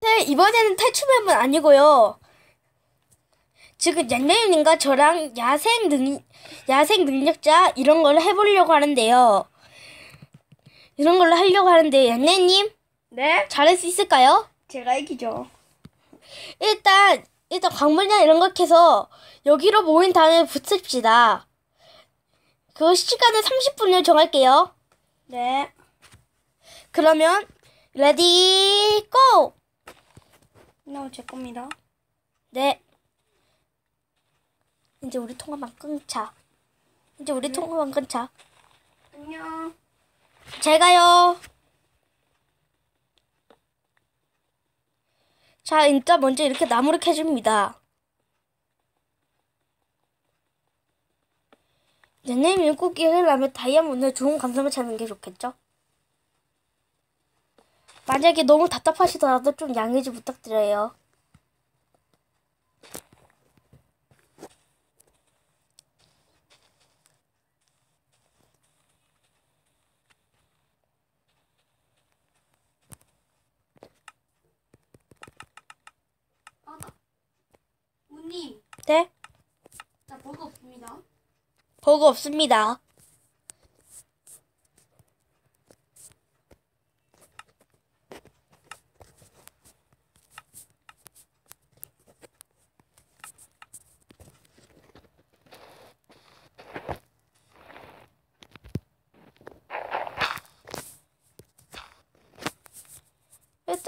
네, 이번에는 탈출맵은 아니고요. 지금 얀네님과 저랑 야생 능 야생 능력자 이런 걸 해보려고 하는데요. 이런 걸로 하려고 하는데 얀네님 네? 잘할 수 있을까요? 제가 이기죠. 일단 일단 광물이나 이런 거 캐서 여기로 모인 다음에 붙읍시다. 그 시간을 30분을 정할게요. 네. 그러면 레디 고! 이거 제 겁니다. 네. 이제 우리 통화만 끊자. 이제 우리 통화만 끊자. 안녕. 잘 가요. 자, 일단 먼저 이렇게 나무를 캐줍니다. 얘네 물고기를 하면 다이아몬드 좋은 감성을 찾는 게 좋겠죠? 만약에 너무 답답하시더라도 좀 양해 좀 부탁드려요. 우님, 네? 나 버거 없습니다. 버거 없습니다.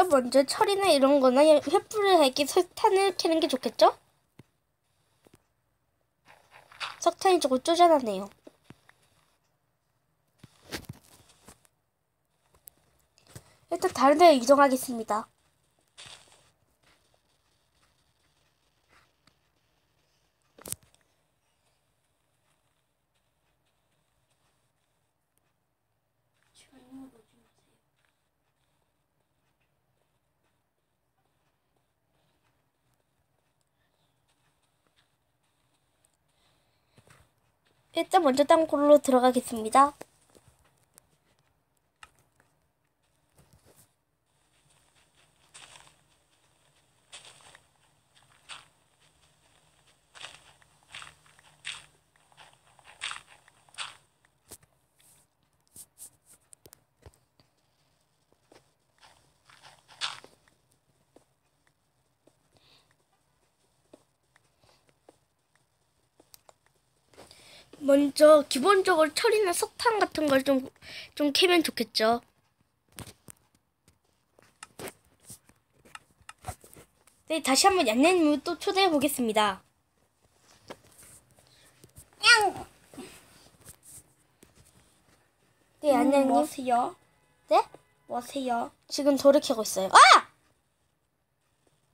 일단 먼저 철이나 이런 거나 횃불을 할게 석탄을 캐는 게 좋겠죠? 석탄이 조금 쪼잔하네요. 일단 다른 데로 이동하겠습니다. 일단 먼저 땅굴로 들어가겠습니다. 먼저 기본적으로 철이나 석탄 같은 걸 좀 좀 캐면 좋겠죠. 네, 다시 한번 얀네님을 또 초대해 보겠습니다. 냥! 네, 얀네님. 뭐세요? 네? 뭐세요? 지금 돌을 캐고 있어요. 아!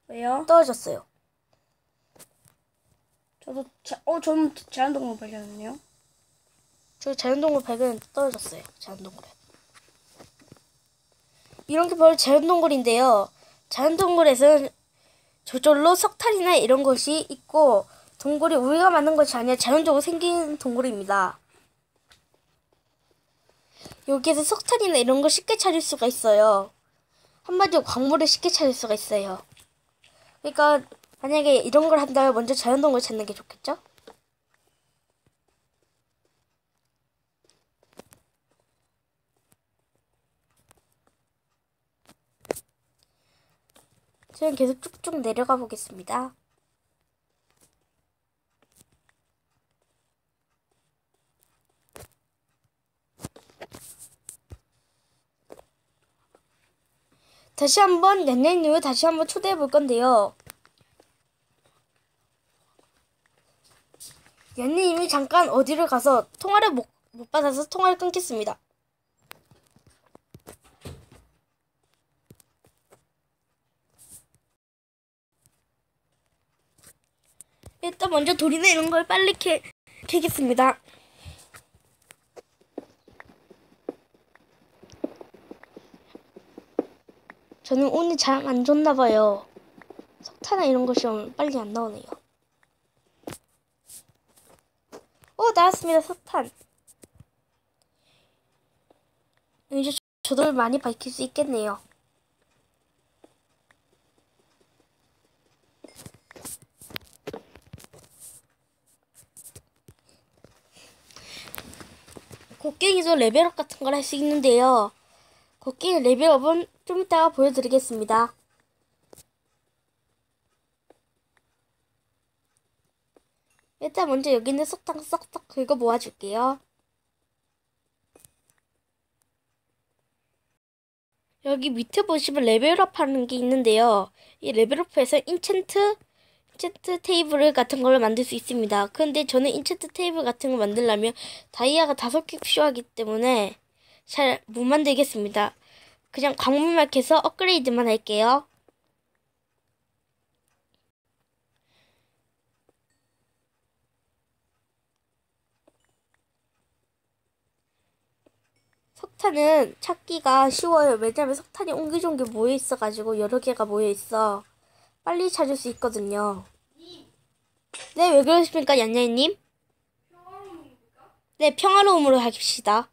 왜요? 떨어졌어요. 저도 자, 어 저는 제한동물 발견했네요. 저 자연동굴 발견했는데 떨어졌어요. 자연동굴에. 이런 게 바로 자연동굴인데요. 자연동굴에서는 저절로 석탄이나 이런 것이 있고 동굴이 우리가 만든 것이 아니라 자연적으로 생긴 동굴입니다. 여기에서 석탄이나 이런 걸 쉽게 찾을 수가 있어요. 한마디로 광물을 쉽게 찾을 수가 있어요. 그러니까 만약에 이런 걸 한다면 먼저 자연동굴 찾는 게 좋겠죠? 저는 계속 쭉쭉 내려가 보겠습니다. 다시 한번 얀얀님을 다시 한번 초대해 볼 건데요. 얀얀님이 잠깐 어디를 가서 통화를 못, 못 받아서 통화를 끊겠습니다. 일단 먼저 돌이나 이런 걸 빨리 캐, 캐겠습니다. 저는 오늘 잘안 좋나 봐요. 석탄이나 이런 것이 좀 빨리 안 나오네요. 오, 나왔습니다. 석탄. 이제 저돌 많이 밝힐 수 있겠네요. 곡괭이도 레벨업 같은 걸 할 수 있는데요. 곡괭이 레벨업은 좀 이따가 보여드리겠습니다. 일단 먼저 여기 있는 석탄 썩썩 긁어 모아줄게요. 여기 밑에 보시면 레벨업 하는 게 있는데요. 이 레벨업에서 인챈트, 인챈트 테이블 같은 걸 만들 수 있습니다. 근데 저는 인챈트 테이블 같은 걸 만들려면 다이아가 다섯 개 필요하기 때문에 잘 못 만들겠습니다. 그냥 광물만 캐서 업그레이드만 할게요. 석탄은 찾기가 쉬워요. 왜냐면 석탄이 옹기종기 모여 있어가지고 여러 개가 모여 있어. 빨리 찾을 수 있거든요. 네, 왜 그러십니까, 얀야님? 네, 평화로움으로 합시다.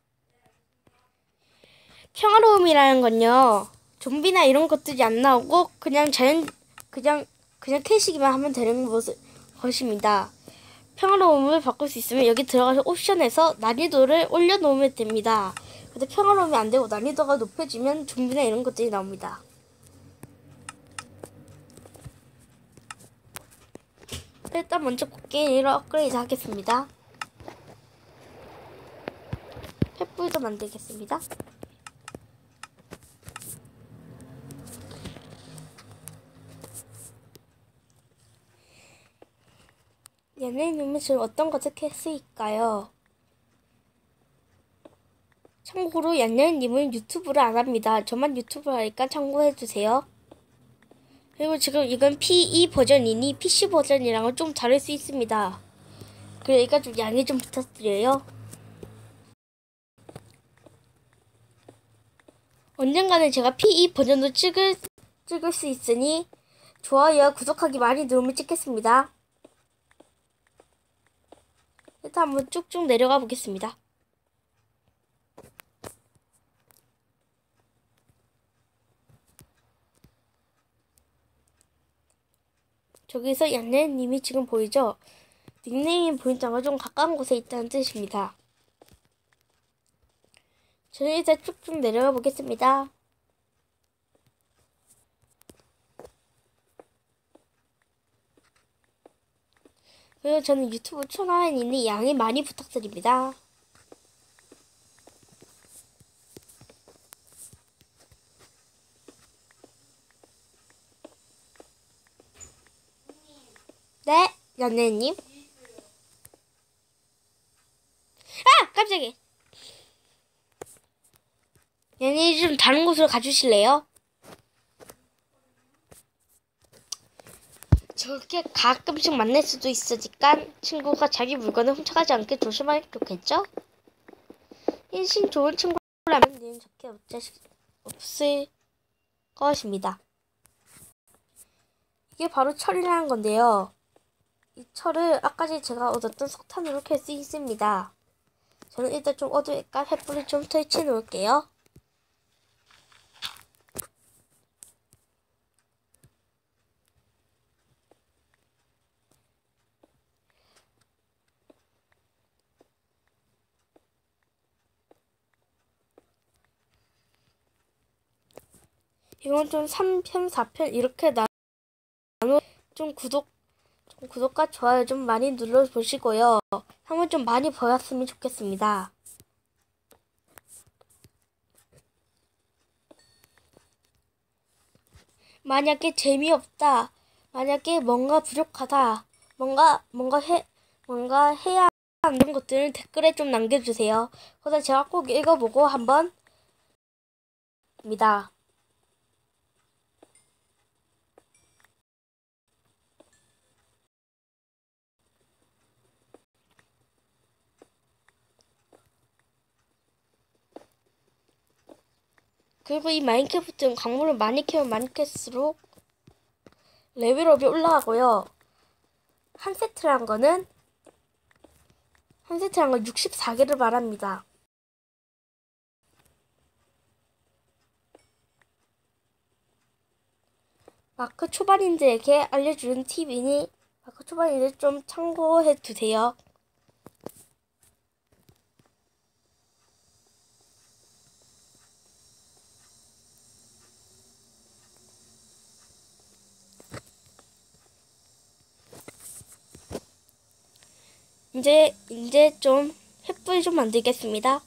평화로움이라는 건요, 좀비나 이런 것들이 안 나오고, 그냥 자연, 그냥, 그냥 캐시기만 하면 되는 것을, 것입니다. 평화로움을 바꿀 수 있으면 여기 들어가서 옵션에서 난이도를 올려놓으면 됩니다. 근데 평화로움이 안 되고 난이도가 높아지면 좀비나 이런 것들이 나옵니다. 일단 먼저 곡괭이로 업그레이드 하겠습니다. 횃불도 만들겠습니다. 연예인님은 지금 어떤 것을 캤을까요? 참고로 얀얀님은 유튜브를 안 합니다. 저만 유튜브를 하니까 참고해주세요. 그리고 지금 이건 PE 버전이니 PC 버전이랑은 좀 다를 수 있습니다. 그러니까 좀 양해 좀 부탁드려요. 언젠가는 제가 PE 버전도 찍을, 찍을 수 있으니 좋아요와 구독하기 많이 누르면 찍겠습니다. 일단 한번 쭉쭉 내려가 보겠습니다. 저기서 얀네님이 지금 보이죠? 닉네임이 보인다는 건좀 가까운 곳에 있다는 뜻입니다. 저는 이제 쭉쭉 내려가 보겠습니다. 그리고 저는 유튜브 채널이니 양해 많이 부탁드립니다. 네, 연예님. 아, 깜짝이. 연예인 좀 다른 곳으로 가주실래요? 저렇게 가끔씩 만날 수도 있으니까 친구가 자기 물건을 훔쳐가지 않게 조심하면 좋겠죠? 인신 좋은 친구라면 는 적게 없을 것입니다. 이게 바로 철이라는 건데요. 이 철을 아까 제가 얻었던 석탄으로 캘 수 있습니다. 저는 일단 좀 어두니까 횃불을 좀 설치해 놓을게요. 이건 좀 3편, 4편 이렇게 나눠 좀 구독 좀 구독과 좋아요 좀 많이 눌러주시고요. 한번 좀 많이 보였으면 좋겠습니다. 만약에 재미없다, 만약에 뭔가 부족하다, 뭔가 뭔가 해 뭔가 해야 하는 것들은 댓글에 좀 남겨주세요. 그래서 제가 꼭 읽어보고 한번 입니다. 그리고 이 마인크래프트는 광물을 많이 캐면 많이 캘수록 레벨업이 올라가고요. 한 세트란 거는 한 세트란 건 64개를 말합니다. 마크 초반인들에게 알려주는 팁이니 마크 초반인들 좀 참고해 두세요. 이제 이제 좀 횃불 좀 만들겠습니다.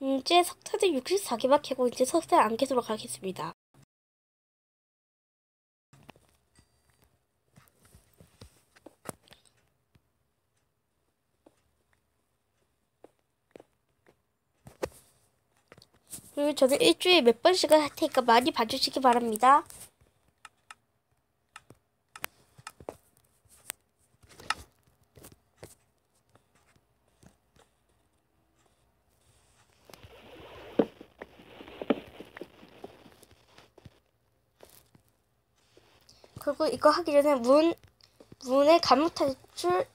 이제 석탄을 64개만 캐고 이제 석탄 안 캐도록 하겠습니다. 그리고 저는 일주일에 몇 번씩은 할 테니까 많이 봐주시기 바랍니다. 그리고 이거 하기 전에 문, 문의 감옥 탈출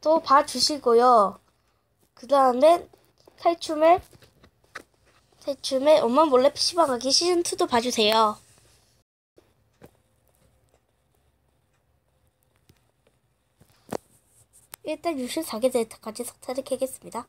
또 봐주시고요. 그 다음에 탈춤에 탈춤에 엄마 몰래 PC방 가기 시즌2도 봐주세요. 일단 64개 데이터까지 석탄을 캐겠습니다.